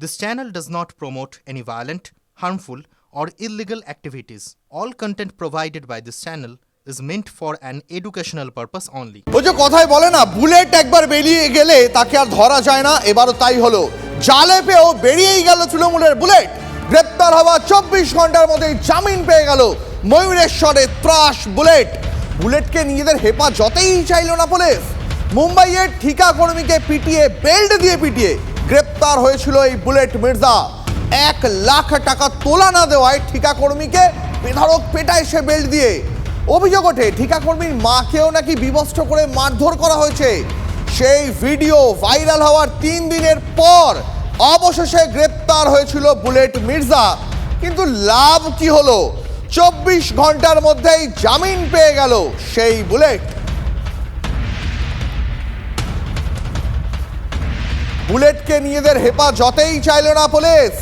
This channel does not promote any violent, harmful, or illegal activities. All content provided by this channel is meant for an educational purpose only. ওই যে কথায় বলে না bullet একবার বেরিয়ে গেলে তাকে আর ধরা যায় না এবারও তাই হলো জালে পেয়েও বেরিয়েই গেল তৃণমূলের বুলেট গ্রেপ্তার হওয়া চব্বিশ ঘণ্টার মধ্যেই জামিন পেয়ে গেল ময়ূরেশ্বরে ত্রাস বুলেট বুলেটকে নিজেদের হেফাজতেই চাইল না পুলিশ মুম্বাইয়ের ঠিকা কর্মীকে পিটিয়ে বেল্ট দিয়ে পিটিয়ে গ্রেপ্তার হয়েছিল এই বুলেট মির্জা। এক লাখ টাকা তোলা না দেওয়ায় ঠিকা কর্মীকে বেধড়ক পেটায় সে বেল্ট দিয়ে। অভিযোগ ওঠে, ঠিকাকর্মীর মাকেও নাকি বিবস্ত্র করে মারধর করা হয়েছে। সেই ভিডিও ভাইরাল হওয়ার তিন দিনের পর অবশেষে গ্রেপ্তার হয়েছিল বুলেট মির্জা। কিন্তু লাভ কি হলো? চব্বিশ ঘণ্টার মধ্যেই জামিন পেয়ে গেল সেই বুলেট। বুলেটকে নিজেদের হেফাজতেই চাইল না পুলিশ।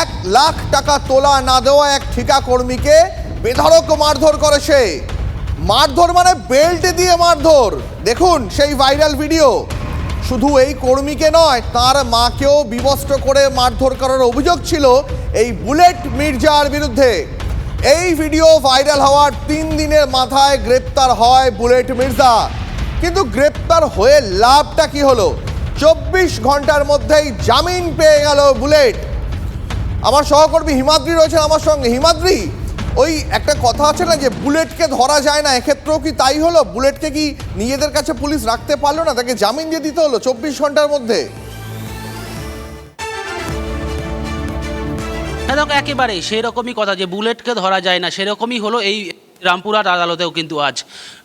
এক লাখ টাকা তোলা না দেওয়া এক ঠিকা কর্মীকে বেধড়ক মারধর করে সে। মারধর মানে বেল্ট দিয়ে মারধর। দেখুন সেই ভাইরাল ভিডিও। শুধু এই কর্মীকে নয়, তার মাকেও বিবস্ত্র করে মারধর করার অভিযোগ ছিল এই বুলেট মির্জার বিরুদ্ধে। এই ভিডিও ভাইরাল হওয়ার তিন দিনের মাথায় গ্রেপ্তার হয় বুলেট মির্জা। কিন্তু গ্রেপ্তার হয়ে লাভটা কি হলো? চব্বিশ ঘণ্টার মধ্যেই জামিন পেয়ে গেল বুলেট। আমার সহকর্মী হিমাদ্রি রয়েছেন আমার সঙ্গে। হিমাদ্রি, ওই একটা কথা আছে না যে বুলেটকে ধরা যায় না, এক্ষেত্রেও কি তাই হলো? বুলেটকে কি নিজেদের কাছে পুলিশ রাখতে পারল না? তাকে জামিন দিয়ে দিতে হলো চব্বিশ ঘণ্টার মধ্যে। হ্যাঁ দেখো একেবারেই সেরকমই কথা যে বুলেটকে ধরা যায় না, সেরকমই হলো এই রামপুরহাট আদালতেও কিন্তু আজ।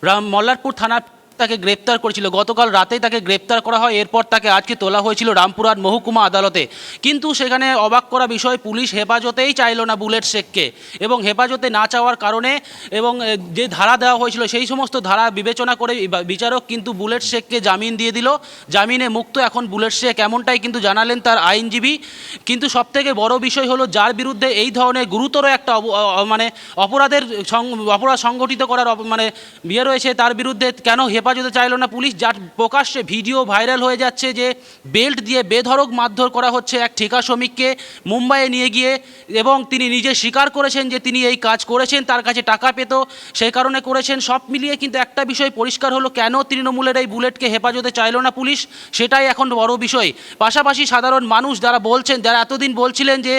রাম মল্লারপুর থানা তাকে গ্রেপ্তার করেছিল। গতকাল রাতেই তাকে গ্রেপ্তার করা হয়। এরপর তাকে আজকে তোলা হয়েছিল রামপুরহাট মহকুমা আদালতে। কিন্তু সেখানে অবাক করা বিষয়, পুলিশ হেফাজতেই চাইলো না বুলেট শেখকে। এবং হেফাজতে না চাওয়ার কারণে এবং যে ধারা দেওয়া হয়েছিল সেই সমস্ত ধারা বিবেচনা করে বিচারক কিন্তু বুলেট শেখকে জামিন দিয়ে দিল। জামিনে মুক্ত এখন বুলেট শেখ এমনটাই কিন্তু জানালেন তার আইনজীবী। কিন্তু সবথেকে বড় বিষয় হলো যার বিরুদ্ধে এই ধরনের গুরুতর একটা মানে অপরাধের অপরাধ সংগঠিত করার মানে বিয়ে রয়েছে তার বিরুদ্ধে কেন হেফাজতে চাইলো না পুলিশ, যার প্রকাশ্যে ভিডিও ভাইরাল হয়ে যাচ্ছে যে বেল্ট দিয়ে বেধড়ক মারধর করা হচ্ছে এক ঠিকা শ্রমিককে মুম্বাইয়ে নিয়ে গিয়ে এবং তিনি নিজে স্বীকার করেছেন যে তিনি এই কাজ করেছেন, তার কাছে টাকা পেত, সেই কারণে করেছেন। সব মিলিয়ে কিন্তু একটা বিষয় পরিষ্কার হলো, কেন তৃণমূলের এই বুলেটকে হেফাজতে চাইলো না পুলিশ, সেটাই এখন বড় বিষয়। পাশাপাশি সাধারণ মানুষ যারা বলছেন, যারা এতদিন বলছিলেন যে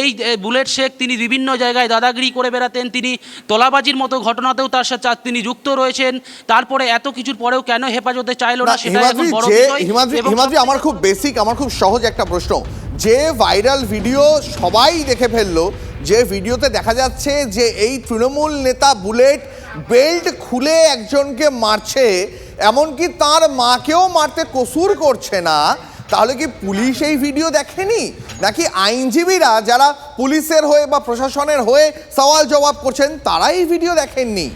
এই বুলেট শেখ তিনি বিভিন্ন জায়গায় দাদাগিরি করে বেড়াতেন, তিনি তোলাবাজির মতো ঘটনাতেও তার সাথে, তিনি যুক্ত রয়েছেন, তারপরে এত কিছুর পরেও কেন হেফাজতে চাইলো না সেটাই এখন বড় বিষয়। হিমাদ্রি আমার খুব বেসিক আমার খুব সহজ একটা প্রশ্ন। যে ভাইরাল ভিডিও সবাই দেখে ফেলল যে ভিডিওতে দেখা যাচ্ছে যে এই তৃণমূল নেতা বুলেট বেল্ট খুলে একজনকে মারছে এমনকি তার মাকেও মারতে কসুর করছে না। তাহলে কি পুলিশ এই ভিডিও দেখেনি? নাকি আইনজীবীরা যারা পুলিশের হয়ে বা প্রশাসনের হয়ে সওয়াল জবাব করছেন তারা এই ভিডিও দেখেননি?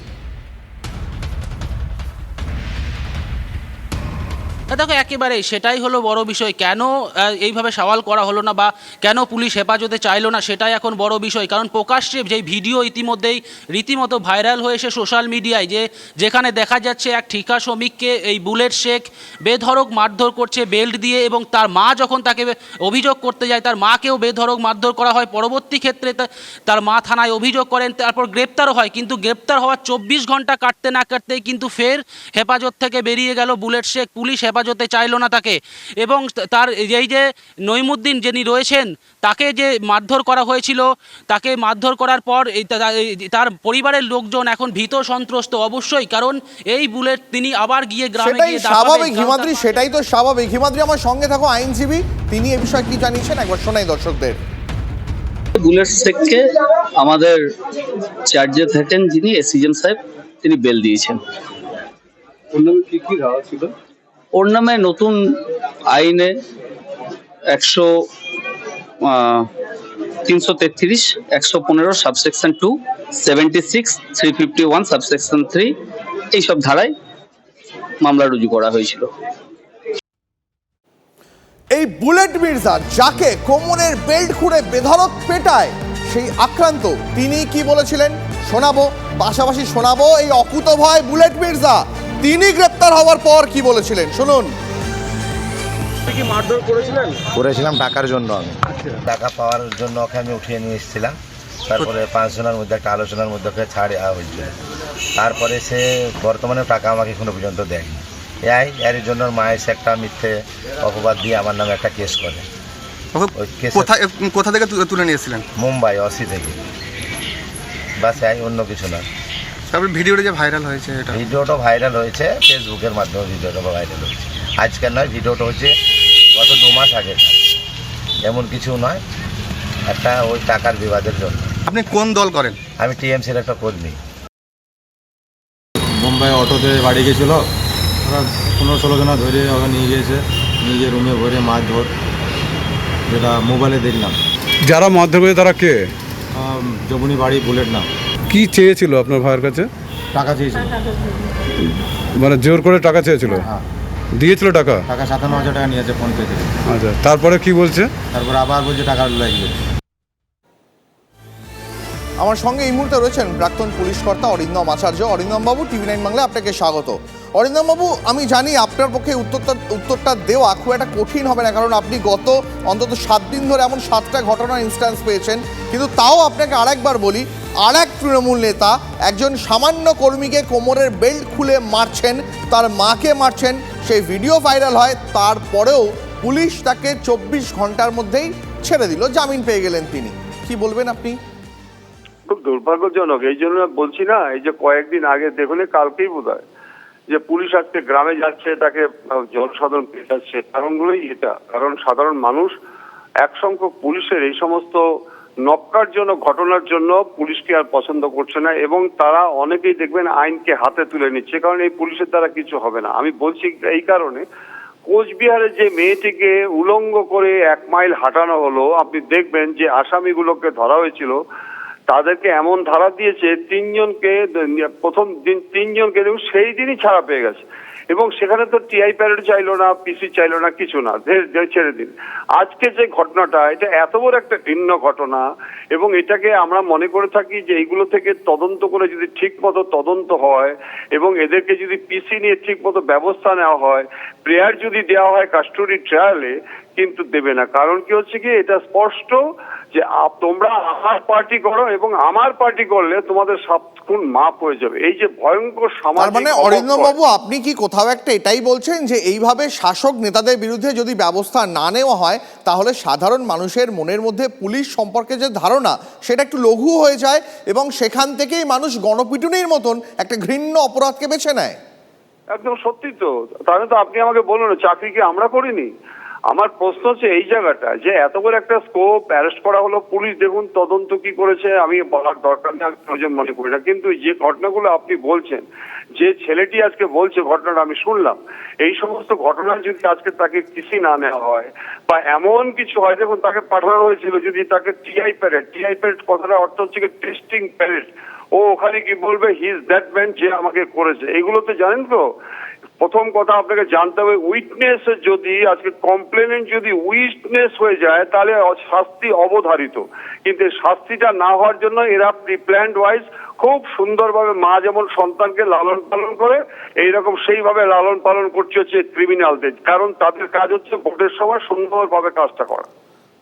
দেখো, একেবারেই সেটাই হলো বড় বিষয়। কেন এইভাবে সওয়াল করা হলো না বা কেন পুলিশ হেফাজতে চাইলো না, সেটাই এখন বড় বিষয়। কারণ প্রকাশ্যে যেই ভিডিও ইতিমধ্যেই রীতিমতো ভাইরাল হয়েছে সোশ্যাল মিডিয়ায় যে, যেখানে দেখা যাচ্ছে এক ঠিকা শ্রমিককে এই বুলেট শেখ বেধড়ক মারধর করছে বেল্ট দিয়ে এবং তার মা যখন তাকে অভিযোগ করতে যায়, তার মাকেও বেধড়ক মারধর করা হয়। পরবর্তী ক্ষেত্রে তার মা থানায় অভিযোগ করেন, তারপর গ্রেপ্তারও হয়। কিন্তু গ্রেপ্তার হওয়ার চব্বিশ ঘণ্টা কাটতে না কাটতেই কিন্তু ফের হেফাজত থেকে বেরিয়ে গেল বুলেট শেখ। পুলিশ হেফাজতে চাইলো না তাকে। এবং তার এই যে নইমুদ্দিন যিনি রয়েছেন তাকে যে মারধর করা হয়েছিল তাকে মারধর করার পর তার পরিবারের লোকজন এখন ভীত সন্ত্রস্ত অবশ্যই কারণ এই বুলেট তিনি আবার গিয়ে গ্রামে গিয়ে স্বাভাবিক হিমাদ্রি সেটাই তো স্বাভাবিক। হিমাদ্রি আমার সঙ্গে থাকো আইনজীবী তিনি এ বিষয়ে কি জানিয়েছেন? একবার শোনাই দর্শকদের। বুলেট শেখকে আমাদের চার্জে থাকেন যিনি এসিজেন সাহেব তিনি বেল দিয়েছেন। কি কি ধারা ছিল? ওর নামে নতুন আইনে একশো তিনশো তেত্রিশ, একশো পনেরো subsection two seventy six three fifty one subsection three এইসব ধারায় মামলা রুজু করা হয়েছিল। এই বুলেট মির্জা যাকে কোমরের বেল্ট খুঁড়ে বেধড়ক পেটায়, সেই আক্রান্ত তিনি কি বলেছিলেন? শোনাবো, পাশাপাশি শোনাবো এই অকুত ভয় বুলেট মির্জা। তিনি গ্রেপ্তার হওয়ার পর কি বলেছিলেন? শুনুন। আপনি কি মারধর করেছিলেন? করেছিলাম টাকার জন্য আমি। আচ্ছা। টাকা পাওয়ার জন্য ওকে আমি উঠিয়ে নিয়ে এসেছিলাম। তারপরে পাঁচজনের মধ্যে একটা আলোচনার মধ্যে ওকে ছাড় হয়েছিল তারপরে সে বর্তমানে টাকা আমাকে এখনও পর্যন্ত দেয়নি। এই এর জন্য মা এসে একটা মিথ্যে অপবাদ দিয়ে আমার নামে একটা কেস করে। ওকে ওই কোথায় কোথা থেকে তুলে নিয়েছিলেন মুম্বাই অসি থেকে। বাস এই অন্য কিছু না। তারপর ভিডিওটা যে ভাইরাল হয়েছে এটা। ভিডিওটা ভাইরাল হয়েছে ফেসবুকের মাধ্যমে ভিডিওটা ভাইরাল হয়েছে। আজকের নয় ভিডিওটা হচ্ছে গত দু মাস আগে। এমন কিছু নয় একটা ওই টাকার বিবাদের জন্য। আপনি কোন দল করেন? আমি টিএমসির একটা কর্মী। মুম্বাই অটোতে বাড়ি গেছিল। ওরা পনেরো ষোলো জনা ধরে ওরা নিয়ে গিয়েছে। নিয়ে গিয়ে রুমে ভরে মাছ ধর যেটা মোবাইলে দেখলাম। যারা মারধর করেছে তারা কে? আম, বাড়ি বুলেট নাম। কি চেয়েছিল আপনার ভাইয়ের কাছে? টাকা চেয়েছিল। মানে জোর করে টাকা চেয়েছিল? হ্যাঁ দিয়েছিল টাকা? টাকা সাতান্ন হাজার টাকা নিয়েছে ফোন পে থেকে আচ্ছা তারপরে কি বলছে? তারপর আবার বলছে টাকা লাগবে। আমার সঙ্গে এই মুহূর্তে রয়েছেন প্রাক্তন পুলিশ কর্তা অরিন্দম আচার্য। অরিন্দম বাবু টিভি নাইন বাংলা আপনাকে স্বাগত। অরিন্দম বাবু আমি জানি আপনার পক্ষে উত্তরটা উত্তরটা দেওয়া খুব একটা কঠিন হবে না কারণ আপনি গত অন্তত সাত দিন ধরে এমন সাতটা ঘটনার ইনস্ট্যান্স পেয়েছেন। কিন্তু তাও আপনাকে আরেকবার বলি আর এক তৃণমূল নেতা একজন সামান্য কর্মীকে কোমরের বেল্ট খুলে মারছেন, তার মাকে মারছেন, সেই ভিডিও ভাইরাল হয়, তারপরেও পুলিশ তাকে চব্বিশ ঘণ্টার মধ্যেই ছেড়ে দিল, জামিন পেয়ে গেলেন তিনি। কি বলবেন আপনি? খুব দুর্ভাগ্যজনক, এই জন্য বলছি না, এই যে কয়েকদিন আগে, দেখুন কালকেই বোধ যে পুলিশ আজকে গ্রামে যাচ্ছে, তাকে জনসাধারণ পেটাচ্ছে কারণগুলোই এটা, কারণ সাধারণ মানুষ এক সংখ্যক পুলিশের এই সমস্ত নক্কারজনক ঘটনার জন্য পুলিশকে আর পছন্দ করছে না এবং তারা অনেকেই দেখবেন আইনকে হাতে তুলে নিচ্ছে, কারণ এই পুলিশের দ্বারা কিছু হবে না। আমি বলছি এই কারণে, কোচবিহারে যে মেয়েটিকে উলঙ্গ করে এক মাইল হাঁটানো হলো, আপনি দেখবেন যে আসামিগুলোকে ধরা হয়েছিল, তাদেরকে এমন ধারা দিয়েছে, তিনজনকে, প্রথম দিন তিনজনকে সেই দিনই ছাড়া পেয়ে গেছে। এবং সেখানে তো টিআই প্যারেড চাইলো না পিসি চাইলো না, কিছু না ছেড়ে দিন। আজকে যে ঘটনাটা, এটা এত বড় একটা ভিন্ন ঘটনা, এবং এটাকে আমরা মনে করে থাকি যে এইগুলো থেকে তদন্ত করে যদি ঠিক মতো তদন্ত হয়, এবং এদেরকে যদি পিসি নিয়ে ঠিক মতো ব্যবস্থা নেওয়া হয় প্রেয়ার যদি দেওয়া হয় কাস্টডি ট্রায়ালে কিন্তু দেবে না। কারণ কি হচ্ছে কি, এটা স্পষ্ট যে তোমরা আমার পার্টি করো, এবং আমার পার্টি করলে তোমাদের সাত খুন মাপ হয়ে যাবে। এই যে ভয়ঙ্কর তার সামাজিক মানে অরিন্দম বাবু আপনি কি কোথাও একটা এটাই বলছেন যে এইভাবে শাসক নেতাদের বিরুদ্ধে যদি ব্যবস্থা না নেওয়া হয় তাহলে সাধারণ মানুষের মনের মধ্যে পুলিশ সম্পর্কে যে ধারণা সেটা একটু লঘু হয়ে যায় এবং সেখান থেকেই মানুষ গণপিটুনির মতন একটা ঘৃণ্য অপরাধকে বেছে নেয়। একদম সত্যি তো। তাহলে তো আপনি আমাকে বলুন চাকরি কি আমরা করিনি? আমার প্রশ্ন হচ্ছে এই জায়গাটা, যে এত করে একটা স্কোপ অ্যারেস্ট করা হলো, পুলিশ দেখুন তদন্ত কি করেছে, আমি বলার দরকার নেই, আমি প্রয়োজন মনে করি না। কিন্তু যে ঘটনাগুলো আপনি বলছেন, যে ছেলেটি আজকে বলছে ঘটনাটা, আমি শুনলাম। এই সমস্ত ঘটনা যদি আজকে তাকে কিছু না নেওয়া হয়, বা এমন কিছু হয়, দেখুন তাকে পাঠানো হয়েছিল যদি তাকে টিআই প্যারেড টিআই প্যারেড কথাটা অর্থ হচ্ছে কি টেস্টিং প্যারেড ও ওখানে কি বলবে হিজ দ্যাট ম্যান যে আমাকে করেছে। এগুলো তো জানেন তো? প্রথম কথা আপনাকে জানতে হবে উইটনেস যদি, আজকে কমপ্লেনেন্ট যদি উইটনেস হয়ে যায়, তাহলে শাস্তি অবধারিত। কিন্তু শাস্তিটা না হওয়ার জন্য এরা প্রিপ্ল্যান্ড ওয়াইজ খুব সুন্দরভাবে মা যেমন সন্তানকে লালন পালন করে, এইরকম সেইভাবে লালন পালন করছে হচ্ছে ক্রিমিনালদের কারণ তাদের কাজ হচ্ছে ভোটের সময় সুন্দরভাবে কাজটা করা।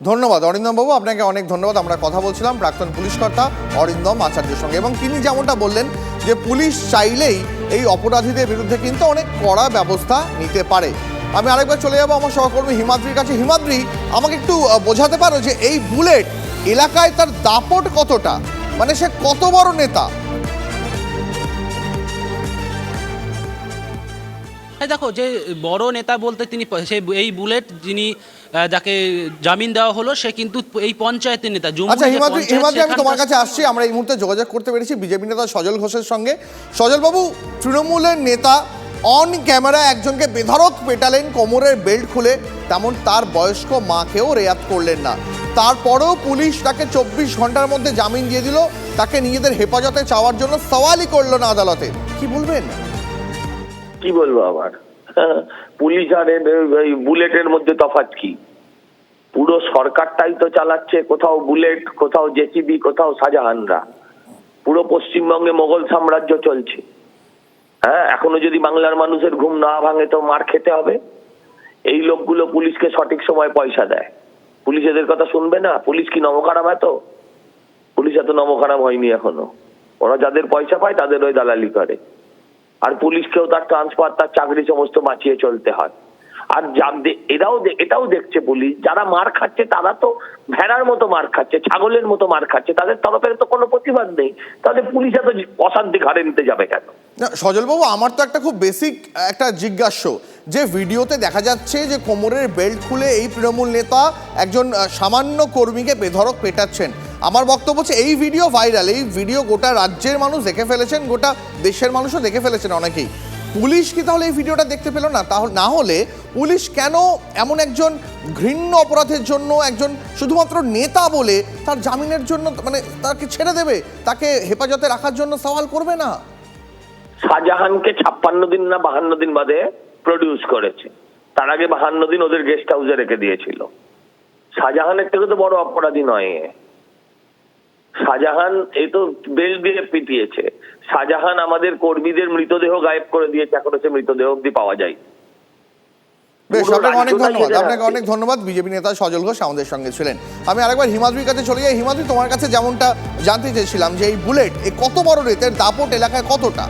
ধন্যবাদ। অরিন্দম বাবু আপনাকে অনেক ধন্যবাদ। আমরা কথা বলছিলাম প্রাক্তন পুলিশ কর্তা অরিন্দম আচার্যের সঙ্গে এবং তিনি যেমনটা বললেন যে পুলিশ চাইলেই এই অপরাধীদের বিরুদ্ধে কিন্তু অনেক কড়া ব্যবস্থা নিতে পারে। আমি আরেকবার চলে যাব আমার সহকর্মী হিমাদ্রির কাছে। হিমাদ্রি, আমাকে একটু বোঝাতে পারো যে এই বুলেট এলাকায় তার দাপট কতটা? মানে সে কত বড় নেতা? এই দেখো যে বড় নেতা বলতে তিনি সেই এই বুলেট যিনি যাকে জামিন দেওয়া হলো সে কিন্তু এই পঞ্চায়েতের নেতা আচ্ছা হিমাদ্রি হিমাদ্রি আমি তোমার কাছে আসছি আমরা এই মুহূর্তে যোগাযোগ করতে পেরেছি বিজেপি নেতা সজল ঘোষের সঙ্গে। সজল বাবু তৃণমূলের নেতা অন ক্যামেরা একজনকে বেধড়ক পেটালেন কোমরের বেল্ট খুলে তেমন তার বয়স্ক মাকেও রেয়াত করলেন না। তারপরেও পুলিশ তাকে চব্বিশ ঘণ্টার মধ্যে জামিন দিয়ে দিল তাকে নিজেদের হেফাজতে চাওয়ার জন্য সওয়ালই করল না আদালতে। কি বলবেন? কি বলব আবার? পুলিশ আর বুলেটের মধ্যে তফাৎ কি? পুরো সরকারটাই তো চালাচ্ছে, কোথাও বুলেট, কোথাও জেসিবি, কোথাও শাহজাহানরা। পুরো পশ্চিমবঙ্গে মোগল সাম্রাজ্য চলছে। হ্যাঁ এখনও যদি বাংলার মানুষের ঘুম না ভাঙে তো মার খেতে হবে। এই লোকগুলো পুলিশকে সঠিক সময় পয়সা দেয়। পুলিশ এদের কথা শুনবে না? পুলিশ কি নমখারাম এত? পুলিশ এত নমখারাম হয়নি এখনও। ওরা যাদের পয়সা পায়, তাদের ওই দালালি করে। আর পুলিশকেও তার ট্রান্সফার, তার চাকরি সমস্ত বাঁচিয়ে চলতে হয়। আর এরাও এটাও দেখছে পুলিশ। যারা মার খাচ্ছে, তারা তো ভেড়ার মতো মার খাচ্ছে, ছাগলের মতো মার খাচ্ছে। তাদের তরফের তো কোনো প্রতিবাদ নেই। তাহলে পুলিশ এত অশান্তি ঘাড়ে নিতে যাবে কেন? না, সজলবাবু, আমার তো একটা খুব বেসিক একটা জিজ্ঞাস্য। যে ভিডিওতে দেখা যাচ্ছে যে কোমরের বেল্ট খুলে এই তৃণমূল নেতা একজন সামান্য কর্মীকে বেধড়ক পেটাচ্ছেন। আমার বক্তব্য হচ্ছে, এই ভিডিও ভাইরাল এই ভিডিও গোটা রাজ্যের মানুষ দেখে ফেলেছেন, গোটা দেশের মানুষও দেখে ফেলেছেন অনেকেই। পুলিশ কি তাহলে এই ভিডিওটা দেখতে পেল না? তাহলে, না হলে পুলিশ কেন এমন একজন ঘৃণ্য অপরাধের জন্য, একজন শুধুমাত্র নেতা বলে তার জামিনের জন্য মানে তাকে ছেড়ে দেবে? তাকে হেফাজতে রাখার জন্য সওয়াল করবে না? শাহজাহানকে ছাপ্পান্ন দিন না বাহান্ন দিন বাদে প্রডিউস করেছে। তার আগে বাহান্ন দিন ওদের গেস্ট হাউসে রেখে দিয়েছিল। শাহজাহানের থেকে তো বড় অপরাধী নয়। শাহজাহান এই তো বেল দিয়ে পিটিয়েছে। শাহজাহান আমাদের কর্মীদের মৃতদেহ গায়েব করে দিয়েছে এখন সে মৃতদেহ অব্দি পাওয়া যায় বেশ আপনাকে অনেক ধন্যবাদ। আপনাকে অনেক ধন্যবাদ। বিজেপি নেতা সজল ঘোষ আমাদের সঙ্গে ছিলেন। আমি আরেকবার হিমাদ্রির কাছে চলে যাই। হিমাদ্রি তোমার কাছে যেমনটা জানতে চেয়েছিলাম যে এই বুলেট এই কত বড় রেতের দাপট এলাকায় কতটা?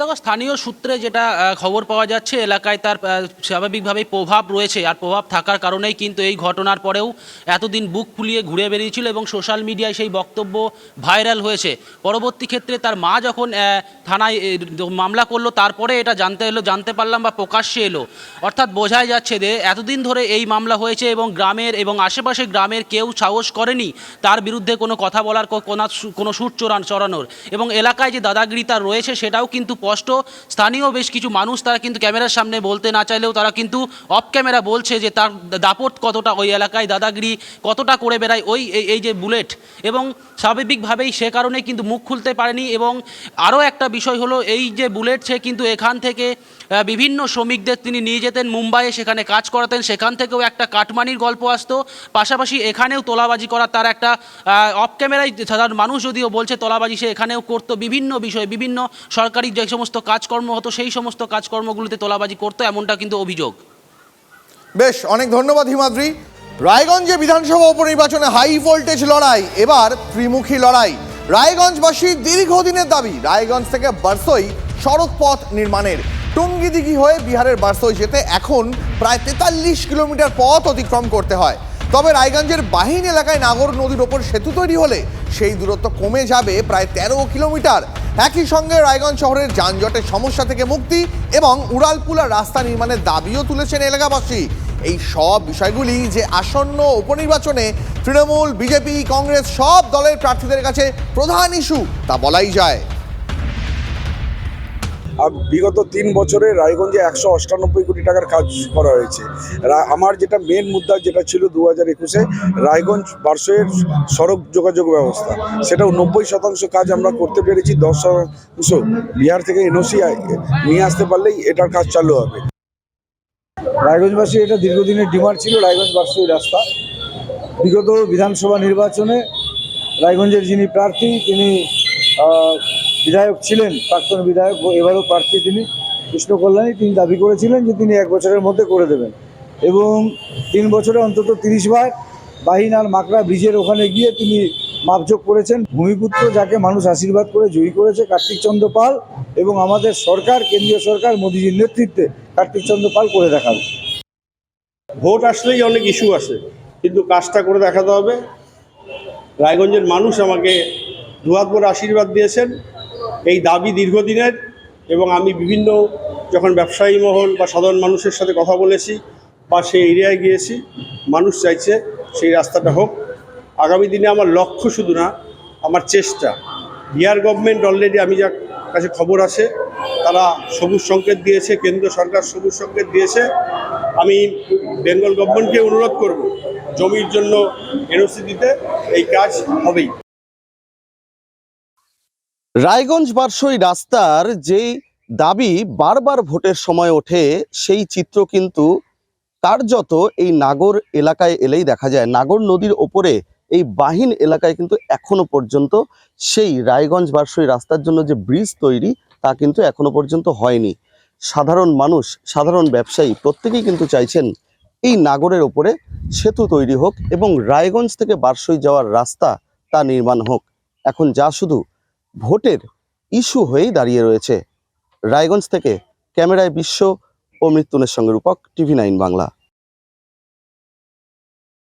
দেখো, স্থানীয় সূত্রে যেটা খবর পাওয়া যাচ্ছে, এলাকায় তার স্বাভাবিকভাবেই প্রভাব রয়েছে। আর প্রভাব থাকার কারণেই কিন্তু এই ঘটনার পরেও এতদিন বুক ফুলিয়ে ঘুরে বেরিয়েছিল এবং সোশ্যাল মিডিয়ায় সেই বক্তব্য ভাইরাল হয়েছে। পরবর্তী ক্ষেত্রে তার মা যখন থানায় মামলা করল, তারপরে এটা জানতে এলো, জানতে পারলাম বা প্রকাশ্যে এলো। অর্থাৎ বোঝাই যাচ্ছে যে, এতদিন ধরে এই মামলা হয়েছে এবং গ্রামের এবং আশেপাশে গ্রামের কেউ সাহস করেনি তার বিরুদ্ধে কোনো কথা বলার কোনো সুর চড়ান চড়ানোর। এবং এলাকায় যে দাদাগিরি তার রয়েছে, সেটাও কিন্তু স্পষ্ট। স্থানীয় বেশ কিছু মানুষ তারা কিন্তু ক্যামেরার সামনে বলতে না চাইলেও তারা কিন্তু অফ ক্যামেরা বলছে যে তার দাপট কতটা ওই এলাকায়, দাদাগিরি কতটা করে বেড়ায় ওই, এই- যে বুলেট। এবং স্বাভাবিকভাবেই সে কারণে কিন্তু মুখ খুলতে পারেনি এবং আরও একটা বিষয় হলো এই যে বুলেট, সে কিন্তু এখান থেকে বিভিন্ন শ্রমিকদের তিনি নিয়ে যেতেন মুম্বাইয়ে, সেখানে কাজ করাতেন। সেখান থেকেও একটা কাটমানির গল্প আসতো। পাশাপাশি এখানেও তোলাবাজি করার তার একটা অফ ক্যামেরায় সাধারণ মানুষ যদিও বলছে তোলাবাজি সে এখানেও করতো। বিভিন্ন বিষয়ে, বিভিন্ন সরকারি যে সমস্ত কাজকর্ম হতো, সেই সমস্ত কাজকর্মগুলোতে তোলাবাজি করতো, এমনটা কিন্তু অভিযোগ। বেশ, অনেক ধন্যবাদ হিমাদ্রি। রায়গঞ্জে বিধানসভা উপনির্বাচনে হাই ভোল্টেজ লড়াই, এবার ত্রিমুখী লড়াই। রায়গঞ্জবাসীর দীর্ঘদিনের দাবি, রায়গঞ্জ থেকে বারসই সড়ক পথ নির্মাণের। টুঙ্গিদিঘি হয়ে বিহারের বারসই যেতে এখন প্রায় তেতাল্লিশ কিলোমিটার পথ অতিক্রম করতে হয়। তবে রায়গঞ্জের বাহিন এলাকায় নাগর নদীর ওপর সেতু তৈরি হলে সেই দূরত্ব কমে যাবে প্রায় তেরো কিলোমিটার। একই সঙ্গে রায়গঞ্জ শহরের যানজটের সমস্যা থেকে মুক্তি এবং উড়ালপুলা রাস্তা নির্মাণের দাবিও তুলেছেন এলাকাবাসী। এই সব বিষয়গুলি যে আসন্ন উপনির্বাচনে তৃণমূল, বিজেপি, কংগ্রেস সব দলের প্রার্থীদের কাছে প্রধান ইস্যু, তা বলাই যায়। আর বিগত তিন বছরে রায়গঞ্জে একশো অষ্টানব্বই কোটি টাকার কাজ করা হয়েছে। আমার যেটা মেন মুদ্রা যেটা ছিল দু হাজার একুশে, রায়গঞ্জ বারসয়ের সড়ক যোগাযোগ ব্যবস্থা। সেটাও নব্বই শতাংশ কাজ আমরা করতে পেরেছি, দশ শতাংশ বিহার থেকে এনওসি নিয়ে আসতে পারলেই এটার কাজ চালু হবে। রায়গঞ্জবাসী, এটা দীর্ঘদিনের ডিমান্ড ছিল রায়গঞ্জ বারসই রাস্তা। বিগত বিধানসভা নির্বাচনে রায়গঞ্জের যিনি প্রার্থী, তিনি বিধায়ক ছিলেন, প্রাক্তন বিধায়ক, এবারও প্রার্থী তিনি কৃষ্ণ কল্যাণী, তিনি দাবি করেছিলেন যে তিনি এক বছরের মধ্যে করে দেবেন। এবং তিন বছরে অন্তত তিরিশ বার বাহিন আর মাকড়া ব্রিজের ওখানে গিয়ে তিনি মাপযোগ করেছেন। ভূমিপুত্র যাকে মানুষ আশীর্বাদ করে জয়ী করেছে, কার্তিক চন্দ্র পাল এবং আমাদের সরকার, কেন্দ্রীয় সরকার, মোদীজির নেতৃত্বে কার্তিক চন্দ্র পাল করে দেখাবে ভোট আসলেই অনেক ইস্যু আসে, কিন্তু কাজটা করে দেখাতে হবে। রায়গঞ্জের মানুষ আমাকে দুহাত ভরে আশীর্বাদ দিয়েছেন। এই দাবি দীর্ঘদিনের এবং আমি বিভিন্ন যখন ব্যবসায়ী মহল বা সাধারণ মানুষের সাথে কথা বলেছি বা সেই এরিয়ায় গিয়েছি, মানুষ চাইছে সেই রাস্তাটা হোক। আগামী দিনে আমার লক্ষ্য শুধু না, আমার চেষ্টা। বিহার গভর্নমেন্ট অলরেডি আমি যা কাছে খবর আছে, তারা সবুজ সংকেত দিয়েছে, কেন্দ্র সরকার সবুজ সংকেত দিয়েছে। আমি বেঙ্গল গভর্নমেন্টকে অনুরোধ করব, জমির জন্য এনওসি দিতে এই কাজ হবেই। রায়গঞ্জ বারসই রাস্তার যেই দাবি বারবার ভোটের সময় ওঠে, সেই চিত্র কিন্তু কার্যত এই নাগর এলাকায় এলেই দেখা যায়। নাগর নদীর ওপরে এই বাহিন এলাকায় কিন্তু এখনও পর্যন্ত সেই রায়গঞ্জ বারসই রাস্তার জন্য যে ব্রিজ তৈরি, তা কিন্তু এখনও পর্যন্ত হয়নি। সাধারণ মানুষ, সাধারণ ব্যবসায়ী প্রত্যেকেই কিন্তু চাইছেন এই নাগরের ওপরে সেতু তৈরি হোক এবং রায়গঞ্জ থেকে বারসই যাওয়ার রাস্তা তা নির্মাণ হোক। এখন যা শুধু ভোটের ইস্যু হয়েই দাঁড়িয়ে রয়েছে। রায়গঞ্জ থেকে ক্যামেরায় বিশ্ব ও মৃত্যুনের সঙ্গে রূপক, টিভি নাইন বাংলা।